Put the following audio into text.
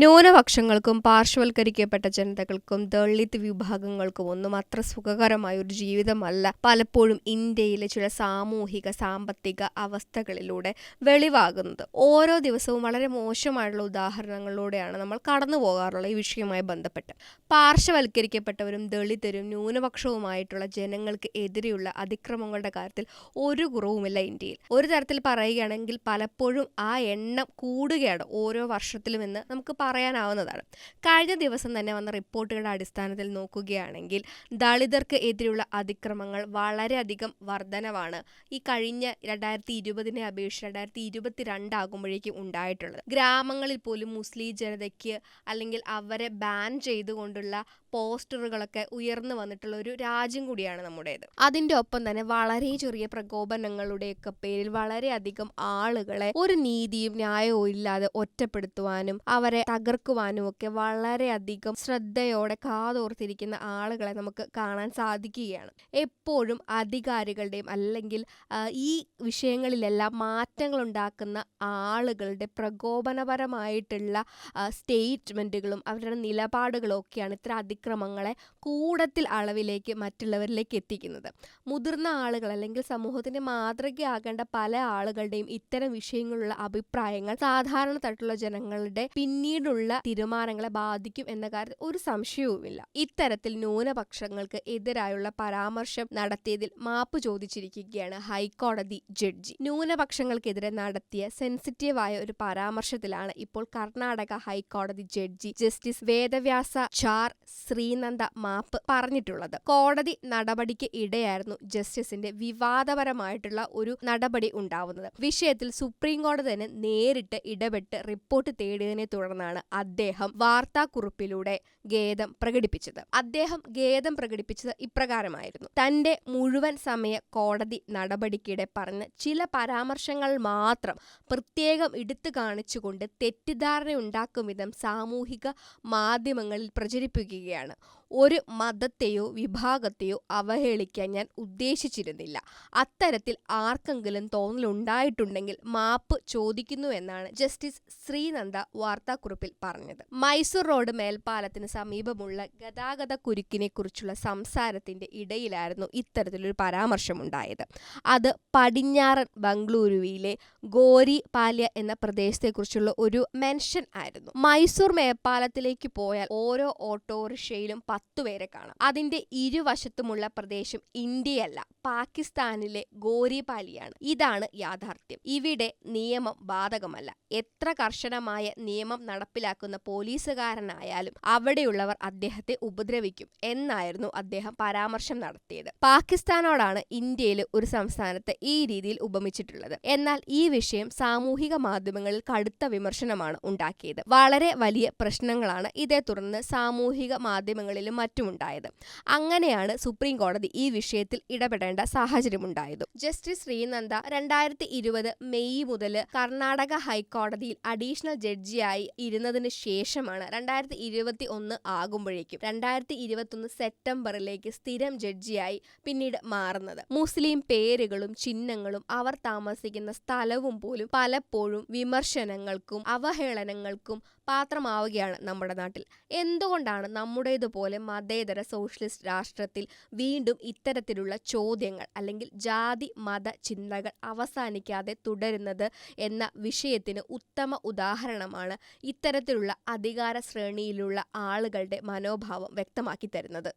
ന്യൂനപക്ഷങ്ങൾക്കും പാർശ്വവൽക്കരിക്കപ്പെട്ട ജനതകൾക്കും ദളിത് വിഭാഗങ്ങൾക്കും ഒന്നും അത്ര സുഖകരമായ ഒരു ജീവിതമല്ല. പലപ്പോഴും ഇന്ത്യയിലെ ചില സാമൂഹിക സാമ്പത്തിക അവസ്ഥകളിലൂടെ വെളിവാകുന്നത്. ഓരോ ദിവസവും വളരെ മോശമായിട്ടുള്ള ഉദാഹരണങ്ങളിലൂടെയാണ് നമ്മൾ കടന്നു പോകാറുള്ള ഈ വിഷയവുമായി ബന്ധപ്പെട്ട്. പാർശ്വവൽക്കരിക്കപ്പെട്ടവരും ദളിതരും ന്യൂനപക്ഷവുമായിട്ടുള്ള ജനങ്ങൾക്ക് എതിരെയുള്ള അതിക്രമങ്ങളുടെ കാര്യത്തിൽ ഒരു കുറവുമില്ല ഇന്ത്യയിൽ. ഒരു തരത്തിൽ പറയുകയാണെങ്കിൽ പലപ്പോഴും ആ എണ്ണം കൂടുകയാണ് ഓരോ വർഷത്തിലും എന്ന് നമുക്ക് പറയാനാവുന്നതാണ്. കഴിഞ്ഞ ദിവസം തന്നെ വന്ന റിപ്പോർട്ടുകളുടെ അടിസ്ഥാനത്തിൽ നോക്കുകയാണെങ്കിൽ ദളിതർക്ക് എതിരെയുള്ള അതിക്രമങ്ങൾ വളരെയധികം വർധനവാണ്. ഈ കഴിഞ്ഞ രണ്ടായിരത്തി ഇരുപതിനെ അപേക്ഷിച്ച് രണ്ടായിരത്തി ഇരുപത്തി രണ്ടാകുമ്പോഴേക്കും ഉണ്ടായിട്ടുള്ളത്. ഗ്രാമങ്ങളിൽ പോലും മുസ്ലിം ജനതയ്ക്ക് അല്ലെങ്കിൽ അവരെ ബാൻ ചെയ്തുകൊണ്ടുള്ള പോസ്റ്ററുകളൊക്കെ ഉയർന്നു വന്നിട്ടുള്ള ഒരു രാജ്യം കൂടിയാണ് നമ്മുടേത്. അതിന്റെ ഒപ്പം തന്നെ വളരെ ചെറിയ പ്രകോപനങ്ങളുടെയൊക്കെ പേരിൽ വളരെയധികം ആളുകളെ ഒരു നീതിയും ന്യായവും ഇല്ലാതെ ഒറ്റപ്പെടുത്തുവാനും അവരെ തകർക്കുവാനും ഒക്കെ വളരെയധികം ശ്രദ്ധയോടെ കാതോർത്തിരിക്കുന്ന ആളുകളെ നമുക്ക് കാണാൻ സാധിക്കുകയാണ്. എപ്പോഴും അധികാരികളുടെയും അല്ലെങ്കിൽ ഈ വിഷയങ്ങളിലെല്ലാം മാറ്റങ്ങൾ ഉണ്ടാക്കുന്ന ആളുകളുടെ പ്രകോപനപരമായിട്ടുള്ള സ്റ്റേറ്റ്മെന്റുകളും അവരുടെ നിലപാടുകളും ഒക്കെയാണ് ഇത്തരം അതിക്രമങ്ങളെ കൂടത്തിൽ അളവിലേക്ക് മറ്റുള്ളവരിലേക്ക് എത്തിക്കുന്നത്. മുതിർന്ന ആളുകൾ അല്ലെങ്കിൽ സമൂഹത്തിന്റെ മാതൃകയാകേണ്ട പല ആളുകളുടെയും ഇത്തരം വിഷയങ്ങളുള്ള അഭിപ്രായങ്ങൾ സാധാരണ തട്ടുള്ള ജനങ്ങളുടെ പിന്നീടുള്ള തീരുമാനങ്ങളെ ബാധിക്കും എന്ന കാര്യത്തിൽ ഒരു സംശയവുമില്ല. ഇത്തരത്തിൽ ന്യൂനപക്ഷങ്ങൾക്ക് എതിരായുള്ള പരാമർശം നടത്തിയതിൽ മാപ്പ് ചോദിച്ചിരിക്കുകയാണ് ഹൈക്കോടതി ജഡ്ജി. ന്യൂനപക്ഷങ്ങൾക്കെതിരെ നടത്തിയ സെൻസിറ്റീവായ ഒരു പരാമർശത്തിലാണ് ഇപ്പോൾ കർണാടക ഹൈക്കോടതി judge justice Vedavyasachar Srishananda മാപ്പ് പറഞ്ഞിട്ടുള്ളത്. കോടതി നടപടിക്ക് ഇടയായിരുന്നു ജസ്റ്റിസിന്റെ വിവാദപരമായിട്ടുള്ള ഒരു നടപടി ഉണ്ടാവുന്നത്. വിഷയത്തിൽ സുപ്രീം കോടതി തന്നെ നേരിട്ട് ഇടപെട്ട് റിപ്പോർട്ട് തേടിയതിനെ തുടർന്നാണ് അദ്ദേഹം വാർത്താക്കുറിപ്പിലൂടെ ഖേദം പ്രകടിപ്പിച്ചത്. അദ്ദേഹം ഖേദം പ്രകടിപ്പിച്ചത് ഇപ്രകാരമായിരുന്നു. തന്റെ മുഴുവൻ സമയ കോടതി നടപടിക്കിടെ പറഞ്ഞ ചില പരാമർശങ്ങൾ മാത്രം പ്രത്യേകം എടുത്തു കാണിച്ചുകൊണ്ട് തെറ്റിദ്ധാരണയുണ്ടാക്കും വിധം സാമൂഹിക മാധ്യമങ്ങളിൽ പ്രചരിപ്പിക്കുകയാണ് 啊 ഒരു മതത്തെയോ വിഭാഗത്തെയോ അവഹേളിക്കാൻ ഞാൻ ഉദ്ദേശിച്ചിരുന്നില്ല. അത്തരത്തിൽ ആർക്കെങ്കിലും തോന്നലുണ്ടായിട്ടുണ്ടെങ്കിൽ മാപ്പ് ചോദിക്കുന്നു എന്നാണ് ജസ്റ്റിസ് ശ്രീനന്ദ വാർത്താക്കുറിപ്പിൽ പറഞ്ഞത്. മൈസൂർ റോഡ് മേൽപ്പാലത്തിന് സമീപമുള്ള ഗതാഗത കുരുക്കിനെ കുറിച്ചുള്ള സംസാരത്തിന്റെ ഇടയിലായിരുന്നു ഇത്തരത്തിലൊരു പരാമർശമുണ്ടായത്. അത് പടിഞ്ഞാറൻ ബംഗളൂരുവിലെ ഗോരി പാല്യ എന്ന പ്രദേശത്തെക്കുറിച്ചുള്ള ഒരു മെൻഷൻ ആയിരുന്നു. മൈസൂർ മേൽപ്പാലത്തിലേക്ക് പോയാൽ ഓരോ ഓട്ടോറിക്ഷയിലും പത്തു പേരെ കാണാം. അതിന്റെ ഇരുവശത്തുമുള്ള പ്രദേശം ഇന്ത്യയല്ല പാകിസ്ഥാനിലെ ഗോരിപാലിയാണ്. ഇതാണ് യാഥാർത്ഥ്യം. ഇവിടെ നിയമം ബാധകമല്ല. എത്ര കർശനമായ നിയമം നടപ്പിലാക്കുന്ന പോലീസുകാരനായാലും അവിടെയുള്ളവർ അദ്ദേഹത്തെ ഉപദ്രവിക്കും എന്നായിരുന്നു അദ്ദേഹം പരാമർശം നടത്തിയത്. പാകിസ്ഥാനോടാണ് ഇന്ത്യയിലെ ഒരു സംസ്ഥാനത്തെ ഈ രീതിയിൽ ഉപമിച്ചിട്ടുള്ളത്. എന്നാൽ ഈ വിഷയം സാമൂഹിക മാധ്യമങ്ങളിൽ കടുത്ത വിമർശനമാണ് ഉണ്ടാക്കിയത്. വളരെ വലിയ പ്രശ്നങ്ങളാണ് ഇതേ തുടർന്ന് സാമൂഹിക മാധ്യമങ്ങളിലും മറ്റുമുണ്ടായത്. അങ്ങനെയാണ് സുപ്രീം കോടതി ഈ വിഷയത്തിൽ ഇടപെടേണ്ട സാഹചര്യമുണ്ടായത്. ജസ്റ്റിസ് ശ്രീനന്ദ രണ്ടായിരത്തി ഇരുപത് മെയ് മുതൽ കർണാടക ഹൈക്കോടതിയിൽ അഡീഷണൽ ജഡ്ജിയായി ഇരുന്നതിന് ശേഷമാണ് രണ്ടായിരത്തി ഇരുപത്തി ഒന്ന് ആകുമ്പോഴേക്കും രണ്ടായിരത്തി ഇരുപത്തി ഒന്ന് സെപ്റ്റംബറിലേക്ക് സ്ഥിരം ജഡ്ജിയായി പിന്നീട് മാറുന്നത്. മുസ്ലിം പേരുകളും ചിഹ്നങ്ങളും അവർ താമസിക്കുന്ന സ്ഥലവും പോലും പലപ്പോഴും വിമർശനങ്ങൾക്കും അവഹേളനങ്ങൾക്കും പാത്രമാവുകയാണ് നമ്മുടെ നാട്ടിൽ. എന്തുകൊണ്ടാണ് നമ്മുടേതുപോലെ മതേതര സോഷ്യലിസ്റ്റ് രാഷ്ട്രത്തിൽ വീണ്ടും ഇത്തരത്തിലുള്ള ചോദ്യങ്ങൾ അല്ലെങ്കിൽ ജാതി മത ചിന്തകൾ അവസാനിക്കാതെ തുടരുന്നത് എന്ന വിഷയത്തിന് ഉത്തമ ഉദാഹരണമാണ് ഇത്തരത്തിലുള്ള അധികാര ശ്രേണിയിലുള്ള ആളുകളുടെ മനോഭാവം വ്യക്തമാക്കി തരുന്നത്.